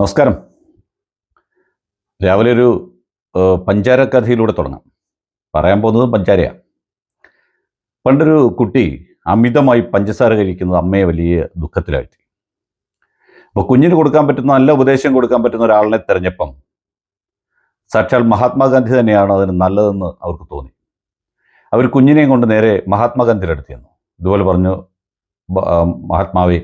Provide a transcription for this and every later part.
നമസ്കാരം. രാവിലെ ഒരു പഞ്ചാര കഥയിലൂടെ തുടങ്ങാം. പറയാൻ പോകുന്നത് പഞ്ചാരയാണ് പണ്ടൊരു കുട്ടി അമിതമായി പഞ്ചസാര കഴിക്കുന്നത് അമ്മയെ വലിയ ദുഃഖത്തിലാഴ്ത്തി. അപ്പോൾ കുഞ്ഞിന് കൊടുക്കാൻ പറ്റുന്ന നല്ല ഉപദേശം കൊടുക്കാൻ പറ്റുന്ന ഒരാളിനെ തിരഞ്ഞപ്പം സാക്ഷാൽ മഹാത്മാഗാന്ധി തന്നെയാണ് അതിന് നല്ലതെന്ന് അവർക്ക് തോന്നി. അവർ കുഞ്ഞിനെയും കൊണ്ട് നേരെ മഹാത്മാഗാന്ധിയുടെ അടുത്ത് ചെന്നു. ഇതുപോലെ പറഞ്ഞു മഹാത്മാവേ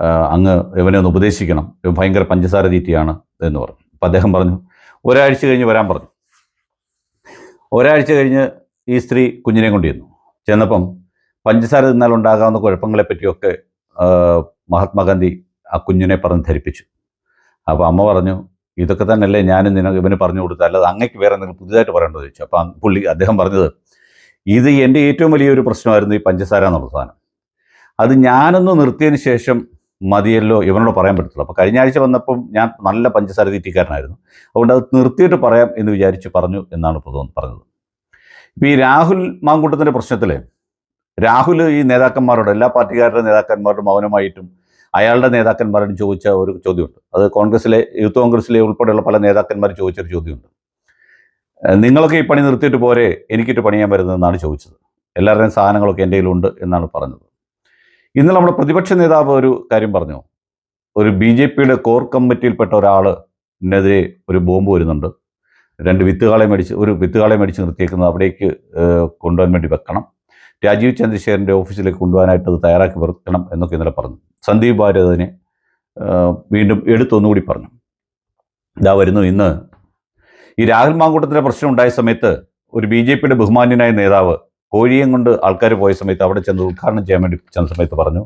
അങ്ങ് ഇവനെ ഒന്ന് ഉപദേശിക്കണം. ഇവൻ ഭയങ്കര പഞ്ചസാര തീറ്റിയാണ് എന്ന് പറഞ്ഞു. അപ്പം അദ്ദേഹം പറഞ്ഞു ഒരാഴ്ച കഴിഞ്ഞ് വരാൻ പറഞ്ഞു. ഒരാഴ്ച കഴിഞ്ഞ് ഈ സ്ത്രീ കുഞ്ഞിനെ കൊണ്ട് ചെന്നു ചെന്നപ്പം പഞ്ചസാര തിന്നാൽ ഉണ്ടാകാവുന്ന കുഴപ്പങ്ങളെ പറ്റിയൊക്കെ മഹാത്മാഗാന്ധി ആ കുഞ്ഞിനെ പറഞ്ഞ് ധരിപ്പിച്ചു. അപ്പോൾ അമ്മ പറഞ്ഞു ഇതൊക്കെ തന്നെയല്ലേ ഞാനും നിനക്ക് ഇവന് പറഞ്ഞു കൊടുത്തത്. അല്ലാതെ അങ്ങക്ക് വേറെ എന്തെങ്കിലും പുതിയതായിട്ട് പറയേണ്ടത് ചോദിച്ചു. അപ്പം പുള്ളി അദ്ദേഹം പറഞ്ഞത് ഇത് എന്റെ ഏറ്റവും വലിയൊരു പ്രശ്നമായിരുന്നു ഈ പഞ്ചസാര എന്നുള്ള സാധനം. അത് ഞാനൊന്ന് നിർത്തിയതിന് ശേഷം മതിയല്ലോ ഇവനോട് പറയാൻ പറ്റത്തുള്ളൂ. അപ്പോൾ കഴിഞ്ഞ ആഴ്ച വന്നപ്പം ഞാൻ നല്ല പഞ്ചസാര തീറ്റിക്കാരനായിരുന്നു. അതുകൊണ്ട് അത് നിർത്തിയിട്ട് പറയാം എന്ന് വിചാരിച്ച് പറഞ്ഞു എന്നാണ് പറഞ്ഞത്. ഇപ്പോൾ ഈ രാഹുൽ മാങ്കൂട്ടത്തിന്റെ പ്രശ്നത്തിൽ രാഹുൽ ഈ നേതാക്കന്മാരോട് എല്ലാ പാർട്ടിക്കാരുടെ നേതാക്കന്മാരോടും മൗനമായിട്ടും അയാളുടെ നേതാക്കന്മാരോടും ചോദിച്ച ഒരു ചോദ്യമുണ്ട്. അത് കോൺഗ്രസിലെ യൂത്ത് കോൺഗ്രസിലെ ഉൾപ്പെടെയുള്ള പല നേതാക്കന്മാരും ചോദിച്ചൊരു ചോദ്യമുണ്ട്. നിങ്ങളൊക്കെ ഈ പണി നിർത്തിയിട്ട് പോരെ എനിക്കിട്ട് പണിയാൻ വരുന്നതെന്നാണ് ചോദിച്ചത്. എല്ലാവരുടെയും സാധനങ്ങളൊക്കെ എന്റെ കയ്യിലുണ്ട് എന്നാണ് പറഞ്ഞത്. ഇന്നലെ നമ്മുടെ പ്രതിപക്ഷ നേതാവ് ഒരു കാര്യം പറഞ്ഞു. ഒരു ബി ജെ പിയുടെ കോർ കമ്മിറ്റിയിൽപ്പെട്ട ഒരാൾ ഒരാളിനെതിരെ ഒരു ബോംബ് വരുന്നുണ്ട്. രണ്ട് വിത്തുകാളെ മേടിച്ച് ഒരു വിത്തുകാളെ മേടിച്ച് നിർത്തിയേക്കുന്നത് അവിടേക്ക് കൊണ്ടുപോകാൻ വേണ്ടി വെക്കണം. രാജീവ് ചന്ദ്രശേഖരന്റെ ഓഫീസിലേക്ക് കൊണ്ടുപോകാനായിട്ട് അത് തയ്യാറാക്കി വെക്കണം എന്നൊക്കെ ഇന്നലെ പറഞ്ഞു. സന്ദീപ് ഭാരതിനെ വീണ്ടും എടുത്തൊന്നുകൂടി പറഞ്ഞു. ഇതാ വരുന്നു ഇന്ന്. ഈ രാഹുൽ മാങ്കൂട്ടത്തിന്റെ പ്രശ്നം ഉണ്ടായ സമയത്ത് ഒരു ബി ജെ പിയുടെ ബഹുമാന്യനായ നേതാവ് കോഴിയും കൊണ്ട് ആൾക്കാർ പോയ സമയത്ത് അവിടെ ചെന്ന് ഉദ്ഘാടനം ചെയ്യാൻ വേണ്ടി ചെന്ന സമയത്ത് പറഞ്ഞു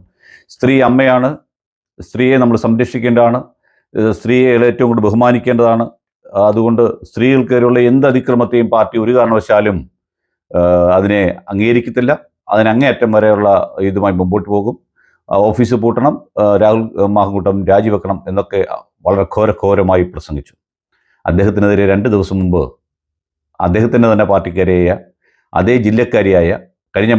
സ്ത്രീ അമ്മയാണ് സ്ത്രീയെ നമ്മൾ സംരക്ഷിക്കേണ്ടതാണ് സ്ത്രീയെ ഏറ്റവും കൂടുതൽ ബഹുമാനിക്കേണ്ടതാണ് അതുകൊണ്ട് സ്ത്രീകൾക്കെതിരെയുള്ള എന്ത് അതിക്രമത്തെയും പാർട്ടി ഒരു കാരണവശാലും അതിനെ അംഗീകരിക്കത്തില്ല. അതിനങ്ങേയറ്റം വരെയുള്ള ഇതുമായി മുമ്പോട്ട് പോകും. ഓഫീസ് പൂട്ടണം രാഹുൽ മാങ്കൂട്ടം രാജിവെക്കണം എന്നൊക്കെ വളരെ ഘോരഘോരമായി പ്രസംഗിച്ചു. അദ്ദേഹത്തിനെതിരെ രണ്ട് ദിവസം മുമ്പ് അദ്ദേഹത്തിന്റെ തന്നെ പാർട്ടിക്കാരിയായ അതേ ജില്ലക്കാരിയായ കഴിഞ്ഞ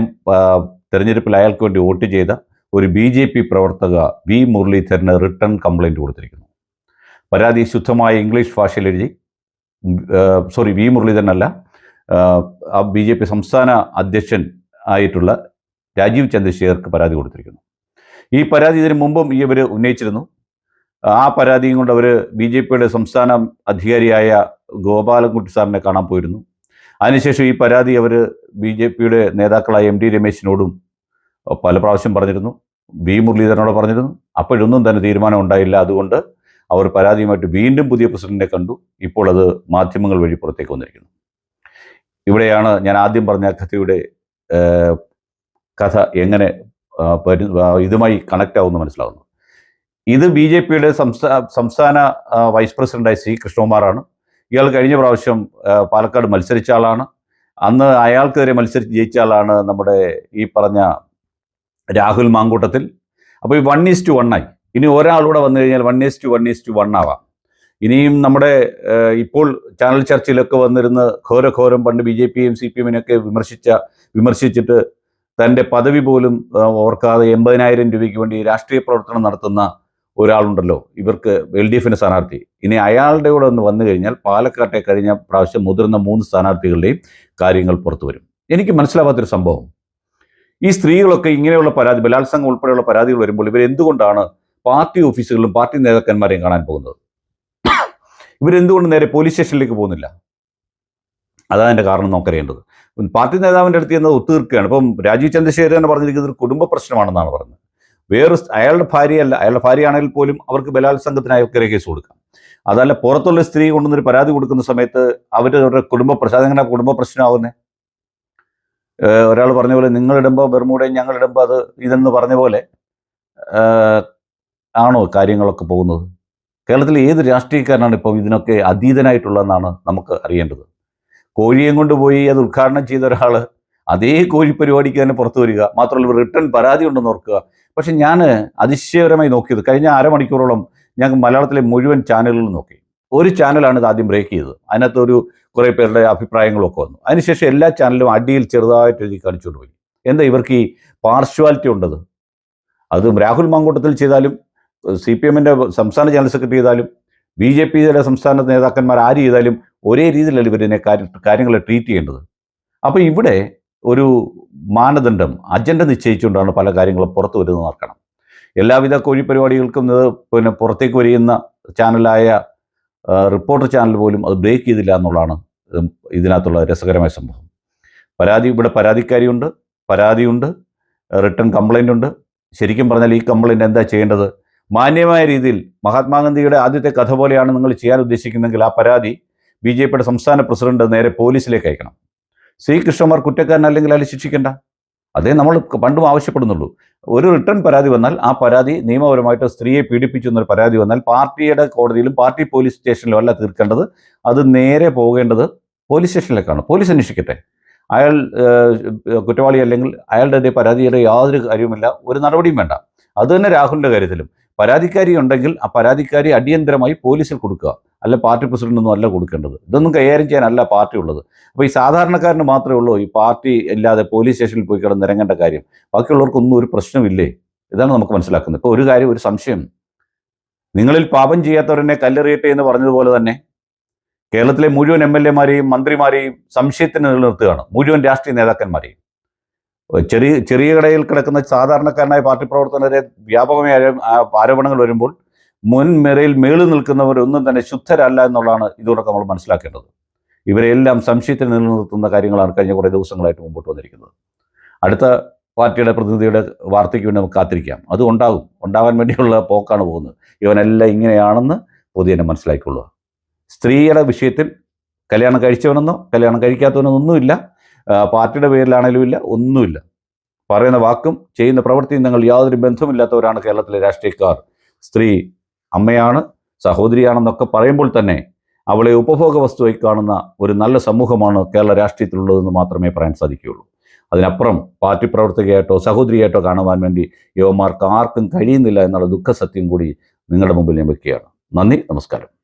തെരഞ്ഞെടുപ്പിൽ അയാൾക്ക് വേണ്ടി വോട്ട് ചെയ്ത ഒരു ബി ജെ പി പ്രവർത്തക വി മുരളീധരന് റിട്ടേൺ കംപ്ലൈന്റ് കൊടുത്തിരിക്കുന്നു. പരാതി ശുദ്ധമായ ഇംഗ്ലീഷ് ഭാഷയിൽ എഴുതി സോറി വി മുരളീധരനല്ല ആ, ബി ജെ പി സംസ്ഥാന അധ്യക്ഷൻ ആയിട്ടുള്ള രാജീവ് ചന്ദ്രശേഖർക്ക് പരാതി കൊടുത്തിരിക്കുന്നു. ഈ പരാതി ഇതിനു മുമ്പും ഇവർ ഉന്നയിച്ചിരുന്നു. ആ പരാതിയും കൊണ്ട് അവർ ബി ജെ പിയുടെ സംസ്ഥാന അധികാരിയായ ഗോപാലൻകുട്ടി സാറിനെ കാണാൻ പോയിരുന്നു. അതിനുശേഷം ഈ പരാതി അവർ ബി ജെ പിയുടെ നേതാക്കളായ എം ഡി രമേശിനോടും പല പ്രാവശ്യം പറഞ്ഞിരുന്നു. ബി മുരളീധരനോട് പറഞ്ഞിരുന്നു. അപ്പോഴൊന്നും തന്നെ തീരുമാനം ഉണ്ടായില്ല. അതുകൊണ്ട് അവർ പരാതിയുമായിട്ട് വീണ്ടും പുതിയ പ്രസിഡന്റിനെ കണ്ടു. ഇപ്പോൾ അത് മാധ്യമങ്ങൾ വഴി പുറത്തേക്ക് വന്നിരിക്കുന്നു. ഇവിടെയാണ് ഞാൻ ആദ്യം പറഞ്ഞ കഥയുടെ കഥ എങ്ങനെ ഇതുമായി കണക്റ്റ് ആവുമെന്ന് മനസ്സിലാവുന്നു ഇത് ബി ജെ പിയുടെ സംസ്ഥാന വൈസ് പ്രസിഡന്റായ സി കൃഷ്ണകുമാറാണ്. ഇയാൾ കഴിഞ്ഞ പ്രാവശ്യം പാലക്കാട് മത്സരിച്ച ആളാണ്. അന്ന് അയാൾക്കെതിരെ മത്സരിച്ച് ജയിച്ച ആളാണ് നമ്മുടെ ഈ പറഞ്ഞ രാഹുൽ മാങ്കൂട്ടത്തിൽ. അപ്പോൾ ഈ വൺ ഈസ് ടു വണ്ണായി ഇനി ഒരാളൂടെ വന്നു കഴിഞ്ഞാൽ one is to one is to one ആവാം. ഇനിയും നമ്മുടെ ഇപ്പോൾ ചാനൽ ചർച്ചയിലൊക്കെ വന്നിരുന്ന് ഘോരഘോരം പണ്ട് ബി ജെ പിയും സി പി എമ്മിനൊക്കെ വിമർശിച്ച വിമർശിച്ചിട്ട് തന്റെ പദവി പോലും ഓർക്കാതെ എൺപതിനായിരം രൂപയ്ക്ക് വേണ്ടി രാഷ്ട്രീയ പ്രവർത്തനം നടത്തുന്ന ഒരാളുണ്ടല്ലോ. ഇവർക്ക് എൽ ഡി എഫിന്റെ സ്ഥാനാർത്ഥി. ഇനി അയാളുടെ കൂടെ ഒന്ന് വന്നു കഴിഞ്ഞാൽ പാലക്കാട്ടെ കഴിഞ്ഞ പ്രാവശ്യം മുതിർന്ന മൂന്ന് സ്ഥാനാർത്ഥികളുടെയും കാര്യങ്ങൾ പുറത്തു വരും. എനിക്ക് മനസ്സിലാവാത്തൊരു സംഭവം. ഈ സ്ത്രീകളൊക്കെ ഇങ്ങനെയുള്ള പരാതി ബലാത്സംഗം ഉൾപ്പെടെയുള്ള പരാതികൾ വരുമ്പോൾ ഇവർ എന്തുകൊണ്ടാണ് പാർട്ടി ഓഫീസുകളിലും പാർട്ടി നേതാക്കന്മാരെയും കാണാൻ പോകുന്നത്? ഇവരെന്തുകൊണ്ട് നേരെ പോലീസ് സ്റ്റേഷനിലേക്ക് പോകുന്നില്ല? അതാണ് എന്റെ കാരണം നമുക്കറിയേണ്ടത്. പാർട്ടി നേതാവിന്റെ അടുത്ത് ചെന്ന് ഒത്തുതീർക്കുകയാണ്. ഇപ്പം രാജീവ് ചന്ദ്രശേഖരൻ പറഞ്ഞിരിക്കുന്നത് ഒരു കുടുംബ പ്രശ്നമാണെന്നാണ് പറയുന്നത് വേറെ അയാളുടെ ഭാര്യയല്ല അയാളുടെ ഭാര്യയാണെങ്കിൽ പോലും അവർക്ക് ബലാത്സംഗത്തിനായി ഒക്കെ കേസ് കൊടുക്കാം. അതല്ല പുറത്തുള്ള സ്ത്രീ കൊണ്ടുവന്നൊരു പരാതി കൊടുക്കുന്ന സമയത്ത് അവരുടെ കുടുംബ പ്രശ്നം കുടുംബ പ്രശ്നമാവുന്നേ? ഒരാൾ പറഞ്ഞ പോലെ നിങ്ങളിടുമ്പോൾ ബെർമൂടയും ഞങ്ങളിടുമ്പോൾ അത് ഇതെന്ന് പറഞ്ഞ പോലെ ആണോ കാര്യങ്ങളൊക്കെ പോകുന്നത്? കേരളത്തിലെ ഏത് രാഷ്ട്രീയക്കാരനാണ് ഇപ്പം ഇതിനൊക്കെ അതീതനായിട്ടുള്ളതെന്നാണ് നമുക്ക് അറിയേണ്ടത്. കോഴിയും കൊണ്ടുപോയി അത് ഉദ്ഘാടനം ചെയ്ത ഒരാൾ അതേ കോഴി പരിപാടിക്ക് തന്നെ പുറത്തു വരിക. മാത്രമല്ല റിട്ടേൺ പരാതി ഉണ്ടെന്ന് ഓർക്കുക. പക്ഷെ ഞാൻ അതിശയകരമായി നോക്കിയത് കഴിഞ്ഞ അരമണിക്കൂറോളം ഞാൻ മലയാളത്തിലെ മുഴുവൻ ചാനലുകളും നോക്കി. ഒരു ചാനലാണ് ഇത് ആദ്യം ബ്രേക്ക് ചെയ്തത്. അതിനകത്ത് ഒരു കുറേ പേരുടെ അഭിപ്രായങ്ങളൊക്കെ വന്നു. അതിനുശേഷം എല്ലാ ചാനലും അടിയിൽ ചെറുതായിട്ട് എഴുതി കാണിച്ചുകൊണ്ട് പോയി. എന്താ ഇവർക്ക് ഈ പാർഷ്വാലിറ്റി ഉണ്ടത്? അത് രാഹുൽ മാങ്കൂട്ടത്തിൽ ചെയ്താലും സി പി എമ്മിന്റെ സംസ്ഥാന ജനറൽ സെക്രട്ടറി ചെയ്താലും ബി ജെ പിയുടെ സംസ്ഥാന നേതാക്കന്മാർ ആര് ചെയ്താലും ഒരേ രീതിയിലല്ല ഇവരിനെ കാര്യം കാര്യങ്ങളെ ട്രീറ്റ് ചെയ്യേണ്ടത്? അപ്പോൾ ഇവിടെ ഒരു മാനദണ്ഡം അജണ്ട നിശ്ചയിച്ചുകൊണ്ടാണ് പല കാര്യങ്ങളും പുറത്തു വരുന്നത് നോക്കണം എല്ലാവിധ കോഴി പരിപാടികൾക്കും ഇത് പിന്നെ പുറത്തേക്ക് വരികയുന്ന ചാനലായ റിപ്പോർട്ടർ ചാനൽ പോലും അത് ബ്രേക്ക് ചെയ്തില്ല എന്നുള്ളതാണ് ഇത് ഇതിനകത്തുള്ള രസകരമായ സംഭവം. പരാതി ഇവിടെ പരാതിക്കാരിയുണ്ട് പരാതിയുണ്ട് റിട്ടേൺ കംപ്ലൈന്റ് ഉണ്ട് ശരിക്കും പറഞ്ഞാൽ ഈ കംപ്ലൈന്റ് എന്താ ചെയ്യേണ്ടത്? മാന്യമായ രീതിയിൽ മഹാത്മാഗാന്ധിയുടെ ആദ്യത്തെ കഥ പോലെയാണ് നിങ്ങൾ ചെയ്യാൻ ഉദ്ദേശിക്കുന്നതെങ്കിൽ ആ പരാതി ബി ജെ പിയുടെ സംസ്ഥാന പ്രസിഡന്റ് നേരെ പോലീസിലേക്ക് അയക്കണം. ശ്രീകൃഷ്ണമാർ കുറ്റക്കാരനല്ലെങ്കിൽ അയാൾ ശിക്ഷിക്കേണ്ട. അതേ നമ്മൾ പണ്ടും ആവശ്യപ്പെടുന്നുള്ളൂ. ഒരു റിട്ടേൺ പരാതി വന്നാൽ ആ പരാതി നിയമപരമായിട്ട് സ്ത്രീയെ പീഡിപ്പിച്ചു എന്നൊരു പരാതി വന്നാൽ പാർട്ടിയുടെ കോടതിയിലും പാർട്ടി പോലീസ് സ്റ്റേഷനിലും അല്ല തീർക്കേണ്ടത്. അത് നേരെ പോകേണ്ടത് പോലീസ് സ്റ്റേഷനിലേക്കാണ്. പോലീസ് അന്വേഷിക്കട്ടെ. അയാൾ കുറ്റവാളി അല്ലെങ്കിൽ അയാളുടെ പരാതിയുടെ യാതൊരു കാര്യവുമില്ല. ഒരു നടപടിയും വേണ്ട. അതുതന്നെ രാഹുലിന്റെ കാര്യത്തിലും. പരാതിക്കാരി ഉണ്ടെങ്കിൽ ആ പരാതിക്കാരി അടിയന്തരമായി പോലീസിൽ കൊടുക്കുക. അല്ല പാർട്ടി പ്രസിഡന്റൊന്നും അല്ല കൊടുക്കേണ്ടത്. ഇതൊന്നും കൈകാര്യം ചെയ്യാനല്ല പാർട്ടി ഉള്ളത്. അപ്പോൾ ഈ സാധാരണക്കാരന് മാത്രമേ ഉള്ളൂ ഈ പാർട്ടി ഇല്ലാതെ പോലീസ് സ്റ്റേഷനിൽ പോയി കിടന്ന് ഇറങ്ങേണ്ട കാര്യം. ബാക്കിയുള്ളവർക്കൊന്നും ഒരു പ്രശ്നമില്ലേ? ഇതാണ് നമുക്ക് മനസ്സിലാക്കുന്നത്. ഇപ്പോൾ ഒരു കാര്യം ഒരു സംശയം. നിങ്ങളിൽ പാപം ചെയ്യാത്തവരെന്നെ കല്ലെറിയട്ടെ എന്ന് പറഞ്ഞതുപോലെ തന്നെ കേരളത്തിലെ മുഴുവൻ എം എൽ എമാരെയും മന്ത്രിമാരെയും സംശയത്തിന് നിലനിർത്തുകയാണ്. മുഴുവൻ രാഷ്ട്രീയ നേതാക്കന്മാരെയും. ചെറിയ ചെറിയ കടയിൽ കിടക്കുന്ന സാധാരണക്കാരനായ പാർട്ടി പ്രവർത്തകരെ വ്യാപകമായ ആരോപണങ്ങൾ വരുമ്പോൾ മുൻ മേളു മേളിൽ നിൽക്കുന്നവരൊന്നും തന്നെ ശുദ്ധരല്ല എന്നുള്ളതാണ് ഇതോടൊക്കെ നമ്മൾ മനസ്സിലാക്കേണ്ടത്. ഇവരെല്ലാം സംശയത്തിൽ നിലനിർത്തുന്ന കാര്യങ്ങളാണ് കഴിഞ്ഞ കുറേ ദിവസങ്ങളായിട്ട് മുമ്പോട്ട് വന്നിരിക്കുന്നത്. അടുത്ത പാർട്ടിയുടെ പ്രതിനിധിയുടെ വാർത്തയ്ക്ക് വേണ്ടി നമുക്ക് കാത്തിരിക്കാം. അത് ഉണ്ടാകും. ഉണ്ടാകാൻ വേണ്ടിയുള്ള പോക്കാണ് പോകുന്നത്. ഇവനെല്ലാം ഇങ്ങനെയാണെന്ന് പൊതുജനെ മനസ്സിലാക്കിക്കൊള്ളുക. സ്ത്രീയുടെ വിഷയത്തിൽ കല്യാണം കഴിച്ചവനെന്നോ കല്യാണം കഴിക്കാത്തവനോ ഒന്നുമില്ല പാർട്ടിയുടെ പേരിലാണെങ്കിലും ഇല്ല. ഒന്നുമില്ല പറയുന്ന വാക്കും ചെയ്യുന്ന പ്രവൃത്തിയും തങ്ങൾ യാതൊരു ബന്ധമില്ലാത്തവരാണ് കേരളത്തിലെ രാഷ്ട്രീയക്കാർ. സ്ത്രീ അമ്മയാണ് സഹോദരിയാണെന്നൊക്കെ പറയുമ്പോൾ തന്നെ അവളെ ഉപഭോഗ വസ്തുവായി കാണുന്ന ഒരു നല്ല സമൂഹമാണ് കേരള രാഷ്ട്രീയത്തിലുള്ളതെന്ന് മാത്രമേ പറയാൻ സാധിക്കുകയുള്ളൂ. അതിനപ്പുറം പാർട്ടി പ്രവർത്തകയായിട്ടോ സഹോദരിയായിട്ടോ കാണുവാൻ വേണ്ടി യുവമാർക്ക് ആർക്കും കഴിയുന്നില്ല എന്നുള്ള ദുഃഖസത്യം കൂടി നിങ്ങളുടെ മുമ്പിൽ ഞാൻ വെക്കുകയാണ്. നന്ദി നമസ്കാരം.